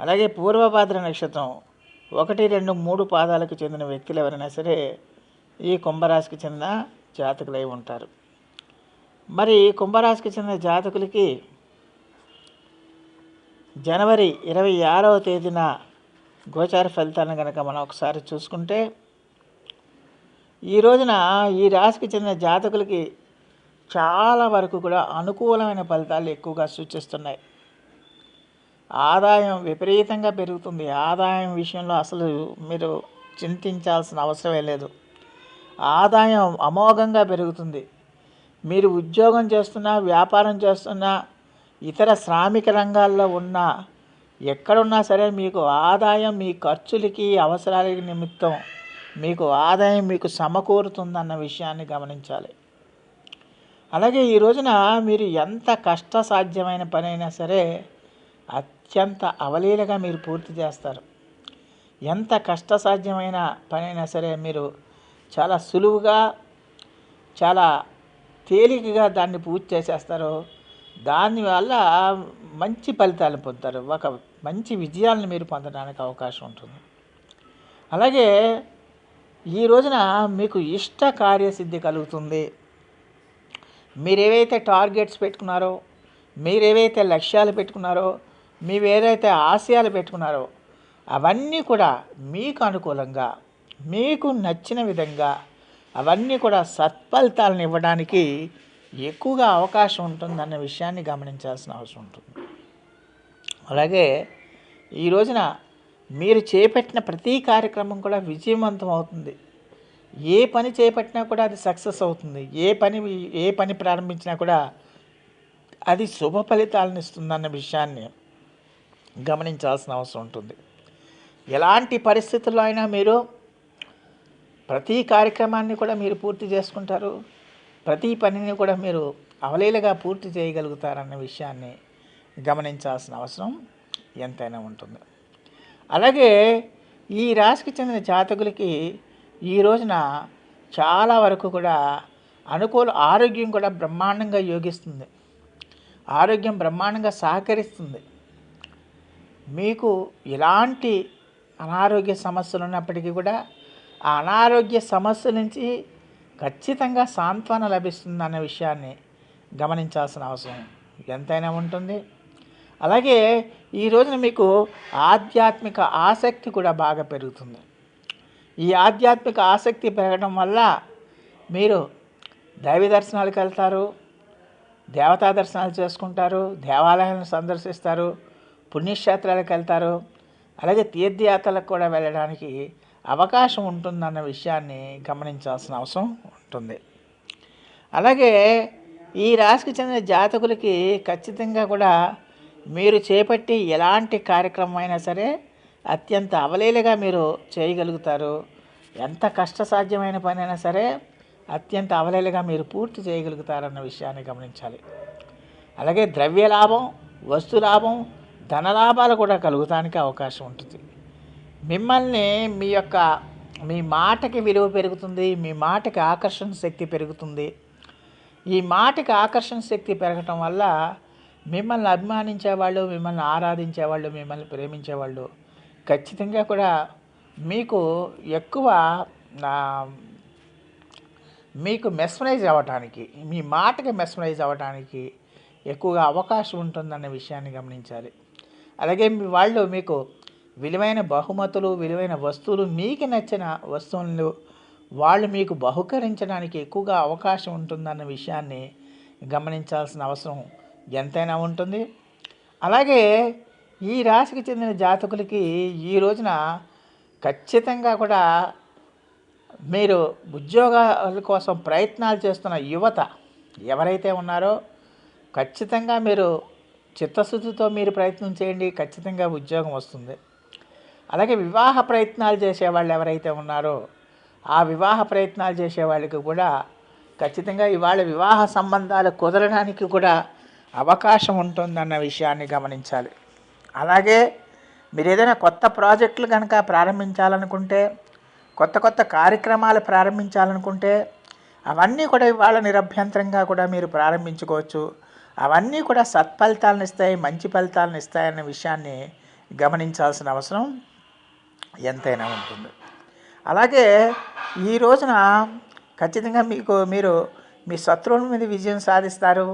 అలాగే పూర్వభాద్ర నక్షత్రం ఒకటి రెండు మూడు పాదాలకు చెందిన వ్యక్తులు ఎవరైనా సరే ఈ కుంభరాశికి చెందిన జాతకులై ఉంటారు. మరి కుంభరాశికి చెందిన జాతకులకి జనవరి ఇరవై ఆరవ తేదీన గోచార ఫలితాలను కనుక మనం ఒకసారి చూసుకుంటే ఈ రోజున ఈ రాశికి చెందిన జాతకులకి చాలా వరకు కూడా అనుకూలమైన ఫలితాలు ఎక్కువగా సూచిస్తున్నాయి. ఆదాయం విపరీతంగా పెరుగుతుంది. ఆదాయం విషయంలో అసలు మీరు చింతించాల్సిన అవసరమే లేదు. ఆదాయం అమోఘంగా పెరుగుతుంది. మీరు ఉద్యోగం చేస్తున్నా వ్యాపారం చేస్తున్నా ఇతర శ్రామిక రంగాల్లో ఉన్నా ఎక్కడున్నా సరే మీకు ఆదాయం మీ ఖర్చులకి అవసరాలకి నిమిత్తం మీకు ఆదాయం మీకు సమకూరుతుందన్న విషయాన్ని గమనించాలి. అలాగే ఈ రోజున మీరు ఎంత కష్టసాధ్యమైన పనైనా సరే అత్యంత అవలీలగా మీరు పూర్తి చేస్తారు. ఎంత కష్టసాధ్యమైన పనైనా సరే మీరు చాలా సులువుగా చాలా తేలికగా దాన్ని పూర్తి చేసేస్తారు దానివల్ల మంచి ఫలితాలు పొందుతారు. ఒక మంచి విజయాలను మీరు పొందడానికి అవకాశం ఉంటుంది. అలాగే ఈ రోజున మీకు ఇష్ట కార్యసిద్ధి కలుగుతుంది. మీరేవైతే టార్గెట్స్ పెట్టుకున్నారో మీరు ఏవైతే లక్ష్యాలు పెట్టుకున్నారో మీరు ఏదైతే ఆశయాలు పెట్టుకున్నారో అవన్నీ కూడా మీకు అనుకూలంగా మీకు నచ్చిన విధంగా అవన్నీ కూడా సత్ఫలితాలను ఇవ్వడానికి ఎక్కువగా అవకాశం ఉంటుందన్న విషయాన్ని గమనించాల్సిన అవసరం ఉంటుంది. అలాగే ఈ రోజున మీరు చేపట్టిన ప్రతి కార్యక్రమం కూడా విజయవంతం అవుతుంది. ఏ పని చేపట్టినా కూడా అది సక్సెస్ అవుతుంది. ఏ పని ఏ పని ప్రారంభించినా కూడా అది శుభ ఫలితాలను ఇస్తుందన్న విషయాన్ని గమనించాల్సిన అవసరం ఉంటుంది. ఎలాంటి పరిస్థితుల్లో అయినా మీరు ప్రతి కార్యక్రమాన్ని కూడా మీరు పూర్తి చేసుకుంటారు. ప్రతి పనిని కూడా మీరు అవలీలగా పూర్తి చేయగలుగుతారన్న విషయాన్ని గమనించాల్సిన అవసరం ఎంతైనా ఉంటుంది. అలాగే ఈ రాశికి చెందిన జాతకులకి ఈ రోజున చాలా వరకు కూడా అనుకూల ఆరోగ్యం కూడా బ్రహ్మాండంగా యోగిస్తుంది. ఆరోగ్యం బ్రహ్మాండంగా సహకరిస్తుంది. మీకు ఎలాంటి అనారోగ్య సమస్యలు ఉన్నప్పటికీ కూడా ఆ అనారోగ్య సమస్య నుంచి ఖచ్చితంగా సాంత్వన లభిస్తుంది అన్న విషయాన్ని గమనించాల్సిన అవసరం. ఎంతైనా ఉంటుంది. అలాగే ఈ రోజున మీకు ఆధ్యాత్మిక ఆసక్తి కూడా బాగా పెరుగుతుంది. ఈ ఆధ్యాత్మిక ఆసక్తి పెరగడం వల్ల మీరు దైవ దర్శనాలకు వెళ్తారు దేవతా దర్శనాలు చేసుకుంటారు దేవాలయాలను సందర్శిస్తారు పుణ్యక్షేత్రాలకు వెళ్తారు. అలాగే తీర్థయాత్రలకు కూడా వెళ్ళడానికి అవకాశం ఉంటుందన్న విషయాన్ని గమనించాల్సిన అవసరం ఉంటుంది. అలాగే ఈ రాశికి చెందిన జాతకులకి ఖచ్చితంగా కూడా మీరు చేపట్టి ఎలాంటి కార్యక్రమం అయినా సరే అత్యంత అవలీలగా మీరు చేయగలుగుతారు. ఎంత కష్టసాధ్యమైన పనైనా సరే అత్యంత అవలీలగా మీరు పూర్తి చేయగలుగుతారన్న విషయాన్ని గమనించాలి. అలాగే ద్రవ్య లాభం వస్తు లాభం ధనలాభాలు కూడా కలుగుతానికి అవకాశం ఉంటుంది. మిమ్మల్ని మీ యొక్క మీ మాటకి విలువ పెరుగుతుంది మీ మాటకి ఆకర్షణ శక్తి పెరుగుతుంది. ఈ మాటకి ఆకర్షణ శక్తి పెరగటం వల్ల మిమ్మల్ని అభిమానించేవాళ్ళు మిమ్మల్ని ఆరాధించేవాళ్ళు మిమ్మల్ని ప్రేమించేవాళ్ళు ఖచ్చితంగా కూడా మీకు ఎక్కువ మీకు మెస్మరైజ్ అవ్వటానికి మీ మాటకి మెస్మరైజ్ అవ్వటానికి ఎక్కువగా అవకాశం ఉంటుందన్న విషయాన్ని గమనించాలి. అలాగే మీ వాళ్ళు మీకు విలువైన బహుమతులు విలువైన వస్తువులు మీకు నచ్చిన వస్తువులను వాళ్ళు మీకు బహుకరించడానికి ఎక్కువగా అవకాశం ఉంటుందన్న విషయాన్ని గమనించాల్సిన అవసరం ఎంతైనా ఉంటుంది. అలాగే ఈ రాశికి చెందిన జాతకులకి ఈ రోజున ఖచ్చితంగా కూడా మీరు ఉద్యోగాల కోసం ప్రయత్నాలు చేస్తున్న యువత ఎవరైతే ఉన్నారో ఖచ్చితంగా మీరు చిత్తశుద్ధితో మీరు ప్రయత్నం చేయండి ఖచ్చితంగా ఉద్యోగం వస్తుంది. అలాగే వివాహ ప్రయత్నాలు చేసేవాళ్ళు ఎవరైతే ఉన్నారో ఆ వివాహ ప్రయత్నాలు చేసే వాళ్ళకి కూడా ఖచ్చితంగా ఇవాళ వివాహ సంబంధాలు కుదరడానికి కూడా అవకాశం ఉంటుందన్న విషయాన్ని గమనించాలి. అలాగే మీరు ఏదైనా కొత్త ప్రాజెక్టులు కనుక ప్రారంభించాలనుకుంటే కొత్త కొత్త కార్యక్రమాలు ప్రారంభించాలనుకుంటే అవన్నీ కూడా ఇవాళ నిరభ్యంతరంగా కూడా మీరు ప్రారంభించుకోవచ్చు. అవన్నీ కూడా సత్ఫలితాలను ఇస్తాయి మంచి ఫలితాలను ఇస్తాయన్న విషయాన్ని గమనించాల్సిన అవసరం ఎంతైనా ఉంటుంది. అలాగే ఈ రోజున ఖచ్చితంగా మీకు మీరు మీ శత్రువుల మీద విజయం సాధిస్తారు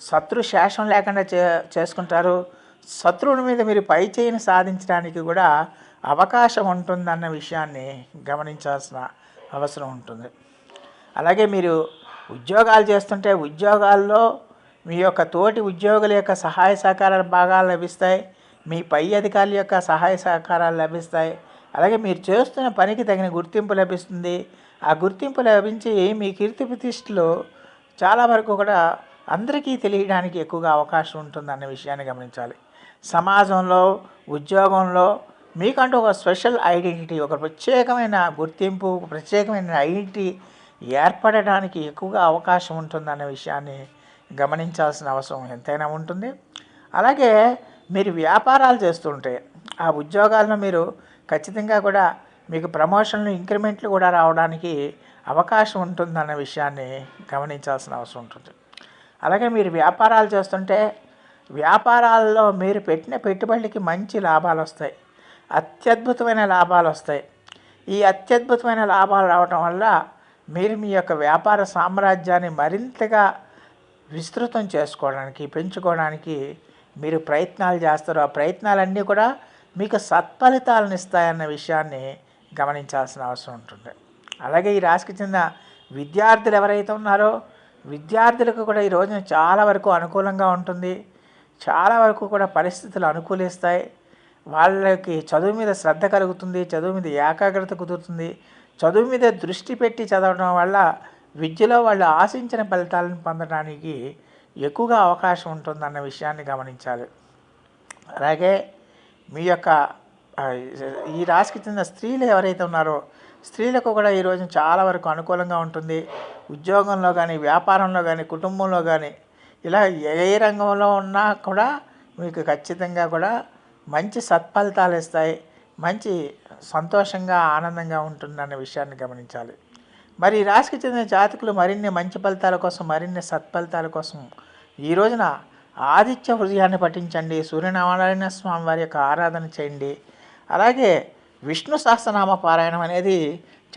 శత్రు శేషం లేకుండా చే చేసుకుంటారు శత్రువుల మీద మీరు పై చేయిని సాధించడానికి కూడా అవకాశం ఉంటుందన్న విషయాన్ని గమనించాల్సిన అవసరం ఉంటుంది. అలాగే మీరు ఉద్యోగాలు చేస్తుంటే ఉద్యోగాల్లో మీ యొక్క తోటి ఉద్యోగుల యొక్క సహాయ సహకారాలు బాగా లభిస్తాయి. మీ పై అధికారుల యొక్క సహాయ సహకారాలు లభిస్తాయి. అలాగే మీరు చేస్తున్న పనికి తగిన గుర్తింపు లభిస్తుంది. ఆ గుర్తింపు లభించి మీ కీర్తి ప్రతిష్టలు చాలా వరకు కూడా అందరికీ తెలియడానికి ఎక్కువగా అవకాశం ఉంటుంది అన్న విషయాన్ని గమనించాలి. సమాజంలో ఉద్యోగంలో మీకంటూ ఒక స్పెషల్ ఐడెంటిటీ ఒక ప్రత్యేకమైన గుర్తింపు ఒక ప్రత్యేకమైన ఐడెంటిటీ ఏర్పడడానికి ఎక్కువగా అవకాశం ఉంటుందన్న విషయాన్ని గమనించాల్సిన అవసరం ఎంతైనా ఉంటుంది. అలాగే మీరు వ్యాపారాలు చేస్తుంటే ఆ ఉద్యోగాలను మీరు ఖచ్చితంగా కూడా మీకు ప్రమోషన్లు ఇంక్రిమెంట్లు కూడా రావడానికి అవకాశం ఉంటుందన్న విషయాన్ని గమనించాల్సిన అవసరం ఉంటుంది. అలాగే మీరు వ్యాపారాలు చేస్తుంటే వ్యాపారాల్లో మీరు పెట్టిన పెట్టుబడికి మంచి లాభాలు వస్తాయి. అత్యద్భుతమైన లాభాలు వస్తాయి. ఈ అత్యద్భుతమైన లాభాలు రావటం వల్ల మీరు మీ యొక్క వ్యాపార సామ్రాజ్యాన్ని మరింతగా విస్తృతం చేసుకోవడానికి పెంచుకోవడానికి మీరు ప్రయత్నాలు చేస్తారు. ఆ ప్రయత్నాలన్నీ కూడా మీకు సత్ఫలితాలను ఇస్తాయన్న విషయాన్ని గమనించాల్సిన అవసరం ఉంటుంది. అలాగే ఈ రాశికి చెందిన విద్యార్థులు ఎవరైతే ఉన్నారో విద్యార్థులకు కూడా ఈ రోజున చాలా వరకు అనుకూలంగా ఉంటుంది. చాలా వరకు కూడా పరిస్థితులు అనుకూలిస్తాయి. వాళ్ళకి చదువు మీద శ్రద్ధ కలుగుతుంది చదువు మీద ఏకాగ్రత కుదురుతుంది. చదువు మీద దృష్టి పెట్టి చదవడం వల్ల విద్యలో వాళ్ళు ఆశించిన ఫలితాలను పొందడానికి ఎక్కువగా అవకాశం ఉంటుందన్న విషయాన్ని గమనించాలి. అలాగే మీ యొక్క ఈ రాశికి చెందిన స్త్రీలు ఎవరైతే ఉన్నారో స్త్రీలకు కూడా ఈరోజు చాలా వరకు అనుకూలంగా ఉంటుంది. ఉద్యోగంలో కానీ వ్యాపారంలో కానీ కుటుంబంలో కానీ ఇలా ఏ రంగంలో ఉన్నా కూడా మీకు ఖచ్చితంగా కూడా మంచి సత్ఫలితాలు ఇస్తాయి. మంచి సంతోషంగా ఆనందంగా ఉంటుందన్న విషయాన్ని గమనించాలి. మరి ఈ రాశికి చెందిన జాతకులు మరిన్ని మంచి ఫలితాల కోసం మరిన్ని సత్ఫలితాల కోసం ఈ రోజున ఆదిత్య హృదయాన్ని పఠించండి. సూర్యనారాయణ స్వామి వారి యొక్క ఆరాధన చేయండి. అలాగే విష్ణు సహస్రనామ పారాయణం అనేది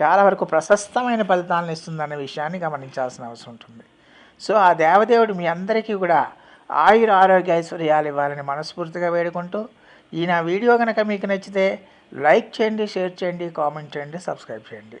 చాలా వరకు ప్రశస్తమైన ఫలితాలను ఇస్తుందన్న విషయాన్ని గమనించాల్సిన అవసరం ఉంటుంది. సో ఆ దేవదేవుడు మీ అందరికీ కూడా ఆయుర ఆరోగ్య ఐశ్వర్యాలు ఇవ్వాలని మనస్ఫూర్తిగా వేడుకుంటూ ఈ నా వీడియో కనుక మీకు నచ్చితే లైక్ చేయండి షేర్ చేయండి కామెంట్ చేయండి సబ్స్క్రైబ్ చేయండి.